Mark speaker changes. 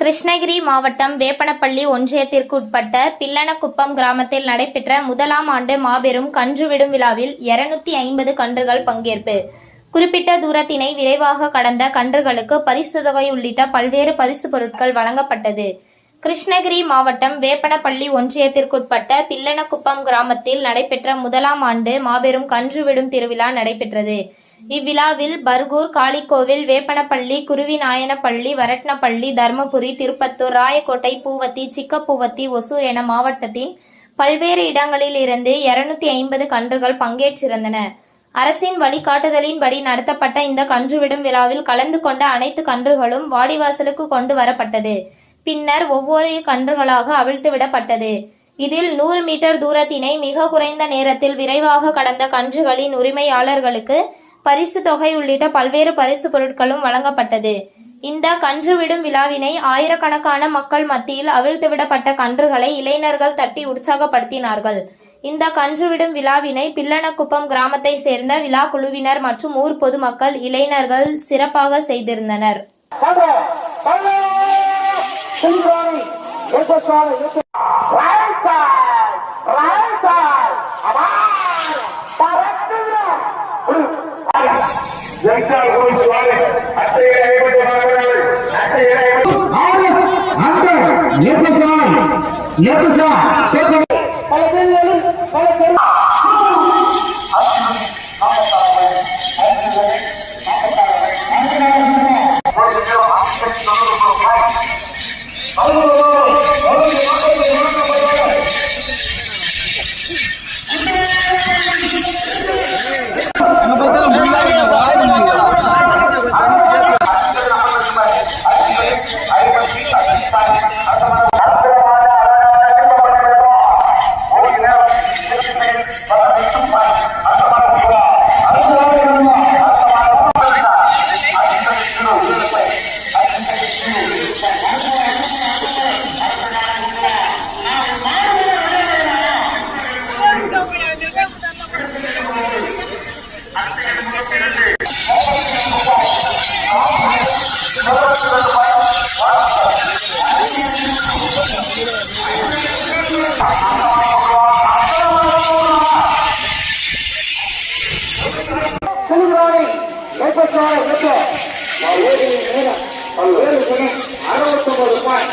Speaker 1: கிருஷ்ணகிரி மாவட்டம் வேப்பனப்பள்ளி ஒன்றியத்திற்குட்பட்ட பில்லனக்குப்பம் கிராமத்தில் நடைபெற்ற முதலாம் ஆண்டு மாபெரும் கன்று விடும் விழாவில் 250 ஐம்பது கன்றுகள் பங்கேற்பு. குறிப்பிட்ட தூரத்தினை விரைவாக கடந்த கன்றுகளுக்கு பரிசு தொகை உள்ளிட்ட பல்வேறு பரிசு பொருட்கள் வழங்கப்பட்டது. கிருஷ்ணகிரி மாவட்டம் வேப்பனப்பள்ளி ஒன்றியத்திற்குட்பட்ட பில்லனக்குப்பம் கிராமத்தில் நடைபெற்ற முதலாம் ஆண்டு மாபெரும் கன்று விடும் திருவிழா நடைபெற்றது. இவ்விழாவில் பர்கூர் காளிக்கோவில் வேப்பனப்பள்ளி குருவிநாயனப்பள்ளி வரட்னப்பள்ளி தர்மபுரி திருப்பத்தூர் ராயக்கோட்டை பூவத்தி சிக்கப்பூவத்தி ஒசூர் என மாவட்டத்தின் பல்வேறு இடங்களில் இருந்து 250 ஐம்பது கன்றுகள் பங்கேற்றிருந்தன. அரசின் வழிகாட்டுதலின்படி நடத்தப்பட்ட இந்த கன்றுவிடும் விழாவில் கலந்து கொண்ட அனைத்து கன்றுகளும் வாடிவாசலுக்கு கொண்டு வரப்பட்டது. பின்னர் ஒவ்வொரு கன்றுகளாக அவிழ்த்துவிடப்பட்டது. இதில் நூறு மீட்டர் தூரத்தினை மிக குறைந்த நேரத்தில் விரைவாக கடந்த கன்றுகளின் உரிமையாளர்களுக்கு பரிசு தொகை உள்ளிட்ட பல்வேறு பரிசு பொருட்களும் வழங்கப்பட்டது. இந்த கன்று விடும் விழாவினை ஆயிரக்கணக்கான மக்கள் மத்தியில் அவிழ்த்துவிடப்பட்ட கன்றுகளை இளைஞர்கள் தட்டி உற்சாகப்படுத்தினார்கள். இந்த கன்று விடும் விழாவினை பில்லனக்குப்பம் கிராமத்தை சேர்ந்த விழா குழுவினர் மற்றும் ஊர் பொதுமக்கள் இளைஞர்கள் சிறப்பாக செய்திருந்தனர்.
Speaker 2: जनता को स्वागत अत्ते ఏకటి మాట్లాడాలి అత్తే
Speaker 3: ఏకటి ఆర్ఎస్ అంటే నేపథ్యం నేపథ్యం ಅರವತ್ತೊಂಬತ್ತು ರೂಪಾಯಿ